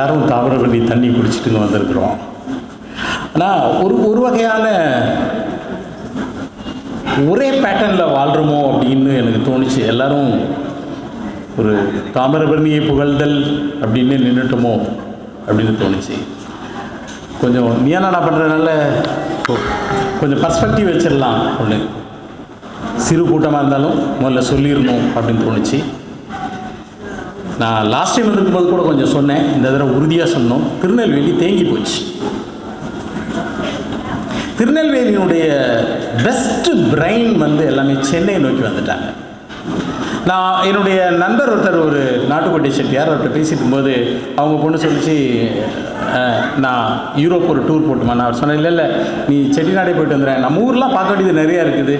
எல்லாரும் தாமிரபரணி தண்ணி குடிச்சிட்டு வந்திருக்கிறோம். ஆனால் ஒரு ஒரு வகையான ஒரே பேட்டர்னில் வாழ்கிறோமோ அப்படின்னு எனக்கு தோணுச்சு. எல்லாரும் ஒரு தாமிரபரணியை புகழ்தல் அப்படின்னு நின்றுட்டோமோ அப்படின்னு தோணுச்சு. கொஞ்சம் நீ என்ன பண்ணுறதுனால கொஞ்சம் பர்ஸ்பெக்டிவ் வச்சிடலாம் ஒன்று சிறு கூட்டமாக இருந்தாலும் முதல்ல சொல்லிடணும் அப்படின்னு தோணுச்சு. நான் லாஸ்ட் டைம் இருக்கும்போது கூட கொஞ்சம் சொன்னேன். இந்த தடவை உறுதியாக சொன்னோம். திருநெல்வேலி தேங்கி போச்சு. திருநெல்வேலியினுடைய பெஸ்ட் பிரெயின் வந்து எல்லாமே சென்னை நோக்கி வந்துட்டாங்க. நான் என்னுடைய நண்பர் ஒருத்தர் ஒரு நாட்டுக்கோட்டை செட்டியார் அவர்கிட்ட பேசிட்டு போது அவங்க பொண்ணு சொல்லிச்சு நான் யூரோப் ஒரு டூர் போட்டுமா? நான் அவர் சொன்னேன் இல்லை இல்லை நீ செட்டிநாடே போயிட்டு வந்துடுறேன் நம்ம ஊர்லாம் பார்க்க வேண்டியது நிறையா இருக்குது.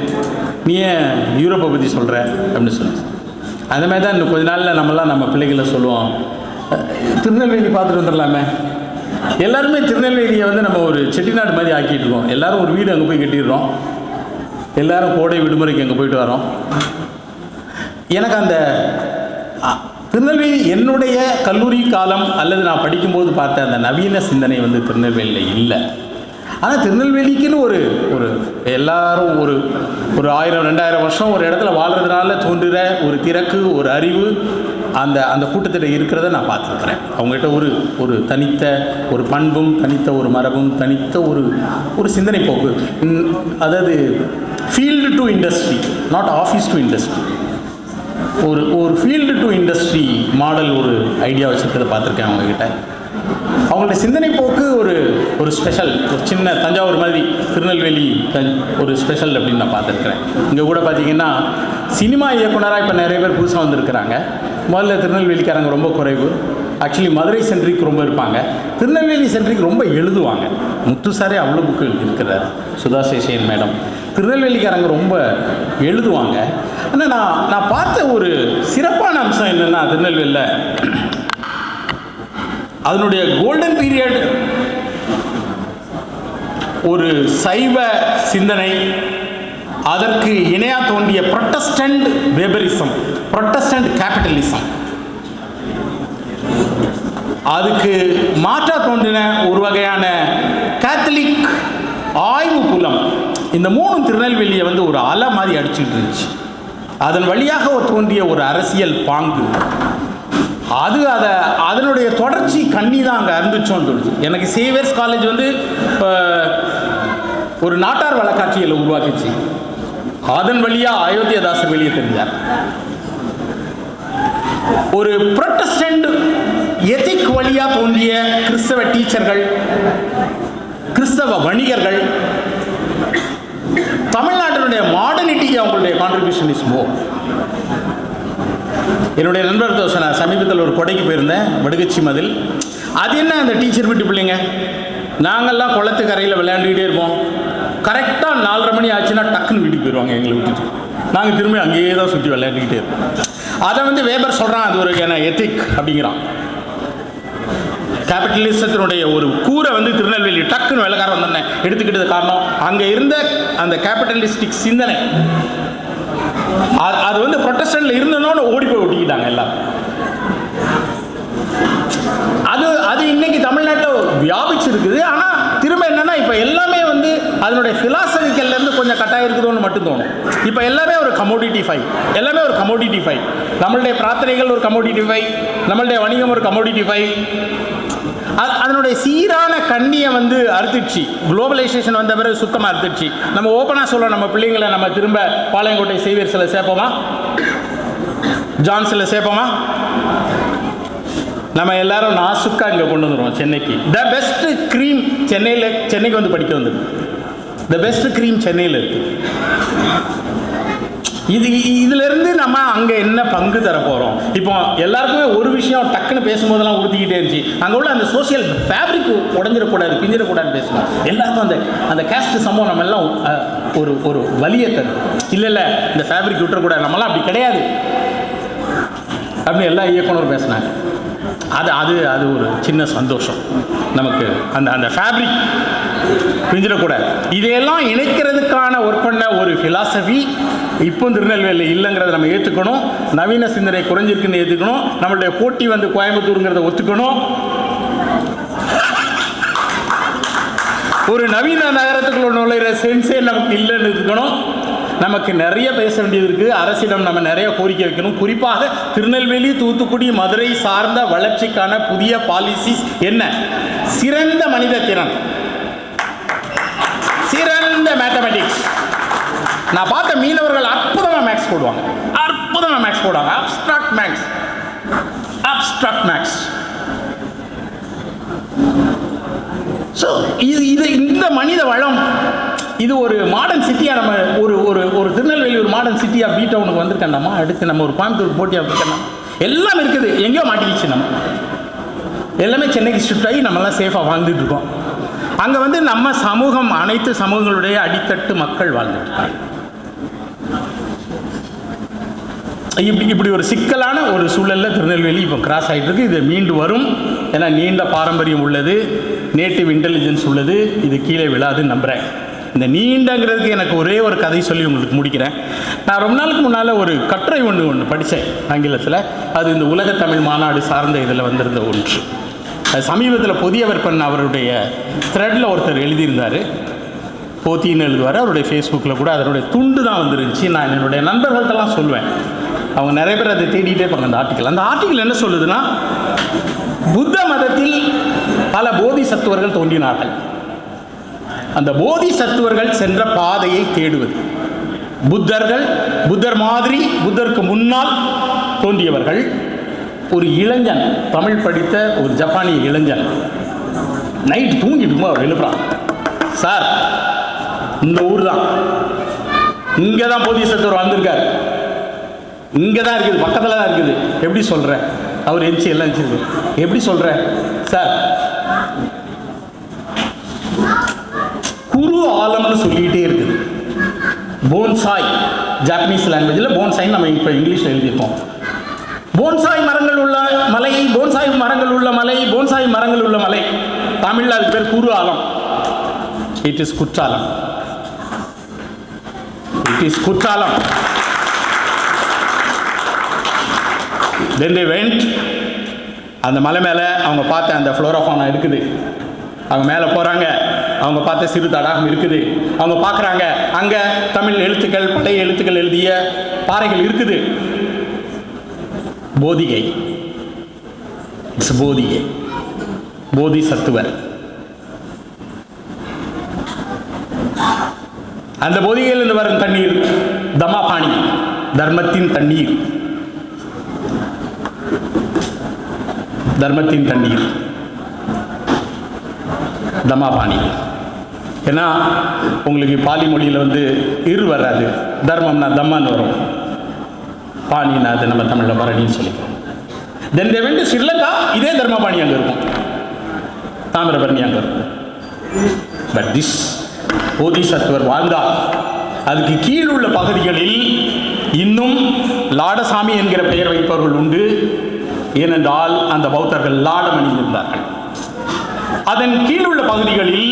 நீ ஏன் யூரோப்பை பற்றி சொல்கிற அப்படின்னு சொல்லிச்சு. அந்த மாதிரி தான் இன்னும் கொஞ்ச நாளில் நம்மலாம் நம்ம பிள்ளைகளை சொல்லுவோம். திருநெல்வேலி பார்த்துட்டு வந்துடலாமே. எல்லாருமே திருநெல்வேலியை வந்து நம்ம ஒரு செட்டிநாடு மாதிரி ஆக்கிட்டு இருக்கோம். எல்லாரும் ஒரு வீடு அங்கே போய் கட்டிடுறோம். எல்லாரும் கோடை விடுமுறைக்கு அங்கே போயிட்டு வரோம். எனக்கு அந்த திருநெல்வேலி என்னுடைய கல்லூரி காலம் அல்லது நான் படிக்கும்போது பார்த்த அந்த நவீன சிந்தனை வந்து திருநெல்வேலியில் இல்லை. ஆனால் திருநெல்வேலிக்குன்னு ஒரு ஒரு எல்லாரும் ஒரு ஒரு ஆயிரம் ரெண்டாயிரம் வருஷம் ஒரு இடத்துல வாழ்கிறதுனால தோன்றுகிற ஒரு திறக்கு ஒரு அறிவு அந்த அந்த கூட்டத்தில் இருக்கிறத நான் பார்த்துருக்குறேன். அவங்ககிட்ட ஒரு ஒரு தனித்த ஒரு பண்பும் தனித்த ஒரு மரபும் தனித்த ஒரு ஒரு சிந்தனை போக்கு. அதாவது field to industry not office to industry ஒரு ஒரு ஃபீல்டு டு இண்டஸ்ட்ரி மாடல் ஒரு ஐடியா வச்சுருக்கிறத பார்த்துருக்கேன் அவங்கக்கிட்ட அவங்களோட சிந்தனை போக்கு ஒரு ஒரு ஸ்பெஷல் ஒரு சின்ன தஞ்சாவூர் மாதிரி திருநெல்வேலி ஒரு ஸ்பெஷல் அப்படின்னு நான் பார்த்துருக்குறேன். இங்கே கூட பார்த்தீங்கன்னா சினிமா இயக்குனராக இப்போ நிறைய பேர் புதுசாக வந்திருக்கிறாங்க. முதல்ல திருநெல்வேலிக்காரங்க ரொம்ப குறைவு. ஆக்சுவலி மதுரை சென்ட்ரிக் ரொம்ப இருப்பாங்க. திருநெல்வேலி சென்ட்ரிக் ரொம்ப எழுதுவாங்க. முத்துசாரே அவ்வளோ புக்கு எழுதியிருக்கிறார் சுதா சேஷன் மேடம். திருநெல்வேலிக்காரங்க ரொம்ப எழுதுவாங்க. ஆனால் நான் நான் பார்த்த ஒரு சிறப்பான அம்சம் என்னென்னா திருநெல்வேலியில் அதனுடைய கோல்டன் பீரியட் ஒரு சைவ சிந்தனை அதற்கு இணையாக தோன்றிய ப்ரொட்டஸ்டன்ட் வெபரிசம் ப்ரொட்டஸ்டன்ட் கேபிட்டலிசம் அதுக்கு மாற்றா தோன்றின ஒரு வகையான கேத்தலிக் ஆய்வு புலம் இந்த மூணும் திருநெல்வேலியை வந்து ஒரு அலை மாதிரி அடிச்சுட்டு இருந்துச்சு. அதன் வழியாக தோன்றிய ஒரு அரசியல் பாங்கு. அது அதை அதனுடைய தொடர்ச்சி கண்ணி தான் அங்கே இருந்துச்சோன்னு தோணுச்சு எனக்கு சேவியர்ஸ் காலேஜ் வந்து ஒரு நாட்டார் வழக்காட்சியில் உருவாக்கிச்சு. அதன் வழியாக அயோத்தியதாசர் வெளியே தெரிஞ்சார். ஒரு புரொட்டஸ்டன்ட் எதிக் வழியாக தோன்றிய கிறிஸ்தவ டீச்சர்கள் கிறிஸ்தவ வணிகர்கள் தமிழ்நாட்டினுடைய மாடர்னிட்டிக்கு அவங்களுடைய கான்ட்ரிபியூஷன் இஸ் மோர் என்னுடைய நண்பர் தோசை நான் சமீபத்தில் ஒரு கொடைக்கு போயிருந்தேன் வடுகச்சி மதில். அது என்ன அந்த டீச்சர் வீட்டு பிள்ளைங்க? நாங்கள்லாம் குளத்து கரையில் விளையாண்டுக்கிட்டே இருப்போம். கரெக்டாக நாலரை மணி ஆச்சுன்னா டக்குன்னு வீட்டுக்கு போயிடுவாங்க எங்களை விட்டுட்டு. நாங்கள் திரும்பி அங்கேயே தான் சுற்றி விளையாண்டுக்கிட்டே இருப்போம். அதை வந்து வேபர் சொல்கிறான் அது ஒரு எத்திக் அப்படிங்கிறான். கேபிட்டலிசத்தினுடைய ஒரு கூரை வந்து திருநெல்வேலி டக்குன்னு வெள்ளக்காரன் வந்தோடனே எடுத்துக்கிட்டது காரணம் அங்கே இருந்த அந்த கேபிட்டலிஸ்டிக் சிந்தனை. அது- அது வந்து ப்ரொட்டஸ்டன்ட்ல இருந்தோன்னு ஓடி போய் ஒட்டிக்கிட்டாங்க எல்லாம். அது அது இன்னைக்கு தமிழ்நாட்டில் வியாபிச்சிருக்குது. ஆனால் திரும்ப என்னன்னா இப்போ எல்லாமே வந்து அதனுடைய philosophical இருந்து கொஞ்சம் கட்டாயம் இருக்குதோன்னு மட்டும் தோணும். இப்போ எல்லாமே ஒரு கமோடிட்டி ஃபை எல்லாமே ஒரு கமோடிட்டி ஃபை நம்மளுடைய பிரார்த்தனைகள் ஒரு கமோடிட்டி ஃபை நம்மளுடைய வணிகம் ஒரு கமோடிட்டி ஃபை அதனுடைய சீரான கண்ணியை வந்து அறுத்துடுச்சு. குளோபலைசேஷன் வந்த பிறகு சுத்தமாக அறுத்துடுச்சு. நம்ம ஓப்பனாக சொல்ல நம்ம பிள்ளைங்களை நம்ம திரும்ப பாளையங்கோட்டை சேவியர்ஸில் சேர்ப்போமா? ஜான்ஸில் சேர்ப்போமா? நம்ம எல்லாரும் நாசுக்கா இங்கே கொண்டு வந்துடுவோம் சென்னைக்கு. த பெஸ்ட் க்ரீம் சென்னையில் சென்னைக்கு வந்து படிக்க வந்தது. த பெஸ்ட் க்ரீம் சென்னையில் இருக்குது இது இதுலேருந்து நம்ம அங்கே என்ன பங்கு தர போகிறோம் இப்போ எல்லாருக்குமே ஒரு விஷயம் டக்குன்னு பேசும்போதெல்லாம் உறுத்திக்கிட்டே இருந்துச்சு. அங்கே உள்ள அந்த சோசியல் ஃபேப்ரிக் உடஞ்சிடக்கூடாது பிஞ்சிடக்கூடாதுன்னு பேசணும் எல்லாருக்கும் அந்த அந்த கேஸ்ட் சம்பவம் நம்ம எல்லாம் ஒரு ஒரு வலியை தரும். இல்லை இல்லை இந்த ஃபேப்ரிக் விட்டுறக்கூடாது. நம்மளாம் அப்படி கிடையாது. அப்படின்னு எல்லா இயக்குனரும் பேசினாங்க. அது அது அது ஒரு சின்ன சந்தோஷம். நமக்கு அந்த அந்த ஃபேப்ரிக் பிரிஞ்சிடக்கூடாது இதையெல்லாம் இணைக்கிறதுக்கான ஒர்க் பண்ண ஒரு ஃபிலாசபி இப்போ திருநெல்வேலி இல்லைங்கிறத நம்ம ஏற்றுக்கணும் நவீன சிந்தனை குறைஞ்சிருக்குன்னு ஏற்றுக்கணும் நம்மளுடைய போட்டி வந்து கோயம்புத்தூருங்கிறத ஒத்துக்கணும். ஒரு நவீன நகரத்துக்குள்ள நுழையிற சென்ஸே நமக்கு இல்லைன்னு இருக்கணும். நமக்கு நிறைய பேச வேண்டியது இருக்குது அரசிடம் நம்ம நிறைய கோரிக்கை வைக்கணும். குறிப்பாக திருநெல்வேலி தூத்துக்குடி மதுரை சார்ந்த வளர்ச்சிக்கான புதிய பாலிசிஸ் என்ன? சிறந்த மனித திறன். சிறந்த மேத்தமெட்டிக்ஸ் நான் பார்த்த மீனவர்கள் அற்புதமாக மேக்ஸ் போடுவாங்க. அற்புதமாக மேக்ஸ் போடுவாங்க. Abstract maths abstract maths so இது இது இந்த மனித வளம் இது ஒரு மாடர்ன் சிட்டியாக நம்ம ஒரு ஒரு ஒரு திருநெல்வேலி ஒரு மாடர்ன் சிட்டியாக பி டவுனுக்கு வந்திருக்கேன்டாமா அடுத்து நம்ம ஒரு கோயம்புத்தூர் போட்டியாக இருக்கேன் எல்லாம் இருக்குது. எங்கேயோ மாட்டிக்கிச்சு நம்ம. எல்லாமே சென்னைக்கு ஷிஃப்ட் ஆகி நம்மலாம் சேஃபாக வாழ்ந்துட்டு இருக்கோம். அங்கே வந்து நம்ம சமூகம் அனைத்து சமூகங்களுடைய அடித்தட்டு மக்கள் வாழ்ந்துட்டு இருக்காங்க. இப்படி இப்படி ஒரு சிக்கலான ஒரு சூழலில் திருநெல்வேலி இப்போ கிராஸ் ஆகிட்டு இருக்கு இது மீண்டு வரும். ஏன்னா நீண்ட பாரம்பரியம் உள்ளது. நேட்டிவ் இன்டெலிஜென்ஸ் உள்ளது. இது கீழே விழாதுன்னு நம்புகிறேன் இந்த நீண்டங்கிறதுக்கு எனக்கு ஒரே ஒரு கதை சொல்லி உங்களுக்கு முடிக்கிறேன். நான் ரொம்ப நாளுக்கு முன்னால் ஒரு கட்டுரை ஒன்று ஒன்று படித்தேன் ஆங்கிலத்தில். அது இந்த உலக தமிழ் மாநாடு சார்ந்த இதில் வந்திருந்த ஒன்று. அது சமீபத்தில் புதியவர் பண்ண அவருடைய த்ரெட்டில் ஒருத்தர் எழுதியிருந்தார். போத்தின்னு எழுதுவார். அவருடைய ஃபேஸ்புக்கில் கூட அதனுடைய துண்டு தான் வந்துருந்துச்சு. நான் என்னுடைய நண்பர்கள்ட்டெல்லாம் சொல்லுவேன் அவங்க நிறைய பேர் அதை தேடிட்டே இருப்பாங்க அந்த ஆர்டிக்கல் அந்த ஆர்டிக்கல் என்ன சொல்லுதுன்னா புத்த மதத்தில் பல போதி சத்துவர்கள் தோன்றினார்கள். அந்த போதி சத்துவர்கள் சென்ற பாதையை தேடுவது. புத்தர்கள் புத்தர் மாதிரி புத்தருக்கு முன்னால் தோன்றியவர்கள். ஒரு இளைஞன் தமிழ் படித்த ஒரு ஜப்பானிய இளைஞன். நைட் தூங்கிட்டுமோ அவர் எழுப்புறான். சார் இந்த ஊர் தான் இங்கே தான் போதீசத்தவர் வந்திருக்கார். இங்கே தான் இருக்குது பக்கத்தில் தான் இருக்குது. எப்படி சொல்கிற அவர் எரிச்சு எல்லாம் எரிச்சிருக்கு எப்படி சொல்கிற சார் குரு ஆலம்னு சொல்லிக்கிட்டே இருக்குது. போன்சாய் ஜாப்பனீஸ் லாங்குவேஜில் போன்சாய்னு நம்ம இப்போ இங்கிலீஷில் எழுதியிருக்கோம். போன்சாய் மரங்கள் உள்ள மலை போன்சாய் மரங்கள் உள்ள மலை போன்சாய் மரங்கள் உள்ள மலை. தமிழில் அதுக்கு பேர் குரு ஆலம். It is Courtallam. It is Courtallam. Then they went அந்த மலை மேலே அவங்க பார்த்த அந்த ஃப்ளோரோஃபானா இருக்குது. அவங்க மேலே போகிறாங்க அவங்க பார்த்த சிறு தடாகம் இருக்குது. அவங்க பார்க்குறாங்க. அங்கே தமிழ் எழுத்துக்கள் பழைய எழுத்துக்கள் எழுதிய பாறைகள் இருக்குது. போதிகை. இட்ஸ் போதிகை. போதி சத்துவர் அந்த போதிகையிலிருந்து வரும் தண்ணீர் தமாபாணி தர்மத்தின் தண்ணீர். தர்மத்தின் தண்ணீர். தமாபாணி ஏன்னா உங்களுக்கு பாலி மொழியில் வந்து இரு வராது. தர்மம்னா தம்மான்னு வரும். பாணினா அது நம்ம தமிழில் பரணின்னு சொல்லிக்கிறோம். தென் தே வெண்ட் ஸ்ரீலங்கா இதே தர்மபாணி அங்கே இருக்கும். தாமிரபரணி அங்கே இருக்கும். பட் திஸ் போதிசத்துவர் வாழ்ந்தார் அதுக்கு கீழ் உள்ள பகுதிகளில் இன்னும் லாடசாமி என்கிற பெயர் வைப்பவர்கள் உண்டு. ஏனென்றால் அந்த பௌத்தர்கள் லாடம் அணிந்திருந்தார்கள். அதன் கீழுள்ள பகுதிகளில்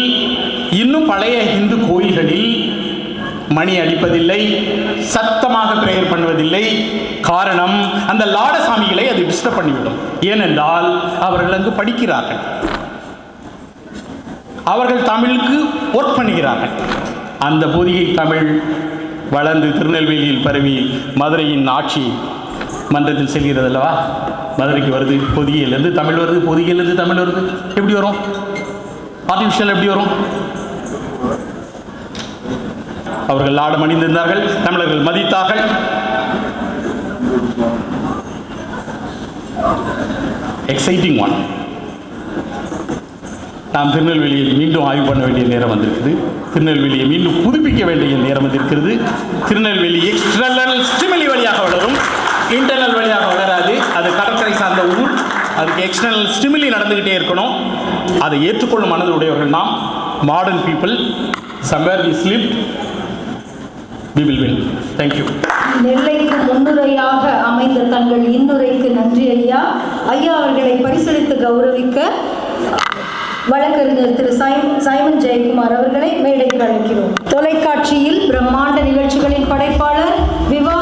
இன்னும் பழைய இந்து கோயில்களில் மணி அடிப்பதில்லை சத்தமாக பிரேயர் பண்ணுவதில்லை. காரணம் அந்த லாடசாமிகளை அது டிஸ்டர்ப் பண்ணிவிடும். ஏனென்றால் அவர்கள் அங்கு படிக்கிறார்கள். அவர்கள் தமிழுக்கு ஒர்க் பண்ணுகிறார்கள். அந்த பொதிகை தமிழ் வளர்ந்து திருநெல்வேலியில் பரவி மதுரையின் ஆட்சி மன்றத்தில் செல்கிறது அல்லவா மதுரைக்கு வருது பொதிகையிலேருந்து தமிழ் வருது பொதிகையிலேருந்து தமிழ் வருது. எப்படி வரும்? ஆர்டிஃபிஷியல் எப்படி வரும்? அவர்கள் லாடம் அணிந்திருந்தார்கள் தமிழர்கள் மதித்தார்கள். எக்ஸைட்டிங் ஒன் நாம் திருநெல்வேலியில் மீண்டும் ஆய்வு பண்ண வேண்டிய நேரம் வந்திருக்குது. திருநெல்வேலியை மீண்டும் புதுப்பிக்க வேண்டிய நேரம் வந்திருக்கிறது. திருநெல்வேலி எக்ஸ்ட்ரல் ஸ்டிமிலி வழியாக வளரும். இன்டர்னல் வழியாக வளராது. அது கடற்கரை சார்ந்த ஊர். அதுக்கு எக்ஸ்டர்னல் ஸ்டிமிலி நடந்துக்கிட்டே இருக்கணும். அதை ஏற்றுக்கொள்ளும் மனதில் உடையவர்கள் நாம். Modern people somewhere we slip we will win thank you நெல்லைக்கு முன்னுரையாக அமைந்த தங்கள் இன்னுரைக்கு நன்றி ஐயா. ஐயா அவர்களை பரிசளித்து கௌரவிக்க வழக்கறிஞர் திரு சைமன் ஜெயக்குமார் அவர்களை மேடைக்கு அழைக்கிறோம். தொலைக்காட்சியில் பிரம்மாண்ட நிகழ்ச்சிகளின் படைப்பாளர் விவா